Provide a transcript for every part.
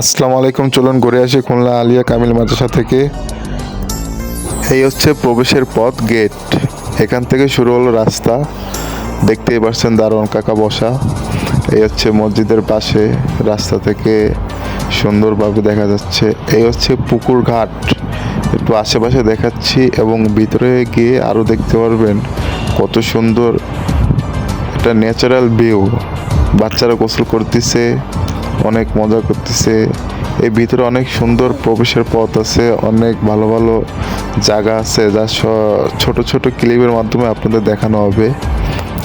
আসসালামু আলাইকুম, চলুন ঘুরে আসি খুলনা আলিয়া কামিল মাদ্রাসা থেকে। এই হচ্ছে প্রবেশের পথ গেট এখান থেকে শুরু হলো রাস্তা। দেখতেই পাচ্ছেন দারোয়ান কাকা বসা। এই হচ্ছে মসজিদের পাশে রাস্তা থেকে সুন্দরভাবে দেখা যাচ্ছে। এই হচ্ছে পুকুর ঘাট। একটু আশেপাশে দেখাচ্ছি এবং ভিতরে গিয়ে আরও দেখতে পারবেন কত সুন্দর একটা ন্যাচারাল ভিউ বাচ্চারা গোসল করতেছে। অনেক মজা করতেছে। এই ভিতরে অনেক সুন্দর প্রবেশের পথ আছে, অনেক ভালো ভালো জায়গা আছে যা ছোট ছোট ক্লিপের মাধ্যমে আপনাদের দেখানো হবে।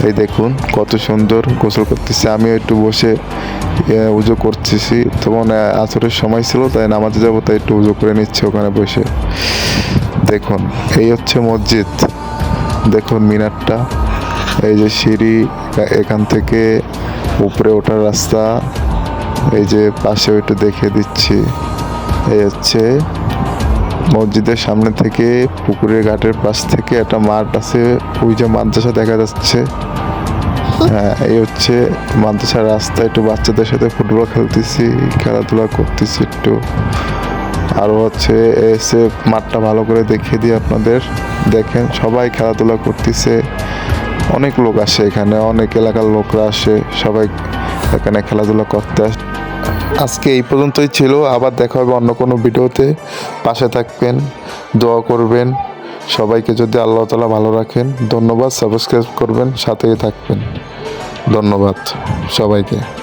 এই দেখুন, কত সুন্দর গোসল করতেছে। আমি একটু বসে উজু করতেছি। তখন আসরের সময় ছিল, তাই নামাজে যাব, তাই একটু উজো করে নিচ্ছে ওখানে বসে। দেখুন, এই হচ্ছে মসজিদ। দেখুন মিনারটা। এই যে সিঁড়ি এখান থেকে উপরে ওঠার রাস্তা। এই যে পাশে একটু দেখিয়ে দিচ্ছি। এই হচ্ছে মসজিদের সামনে থেকে পুকুরের ঘাটের পাশ থেকে একটা মাঠ আছে, ওই যে মাদ্রাসা দেখা যাচ্ছে। হ্যাঁ এই হচ্ছে মাদ্রাসার রাস্তা একটু বাচ্চাদের সাথে ফুটবল খেলতেছি, খেলাধুলা করতেছি একটু। আরও হচ্ছে এসে মাঠটা ভালো করে দেখিয়ে দিই আপনাদের। দেখেন, সবাই খেলাধুলা করতেছে। অনেক লোক আসে এখানে, অনেক এলাকার লোকরা আসে, সবাই এখানে খেলাধুলা করতে আস আজকে এই পর্যন্তই ছিল। আবার দেখা হবে অন্য কোনো ভিডিওতে। পাশে থাকবেন, দোয়া করবেন। সবাইকে যদি আল্লাহ তালা ভালো রাখেন, ধন্যবাদ। সাবস্ক্রাইব করবেন, সাথেই থাকবেন। ধন্যবাদ সবাইকে।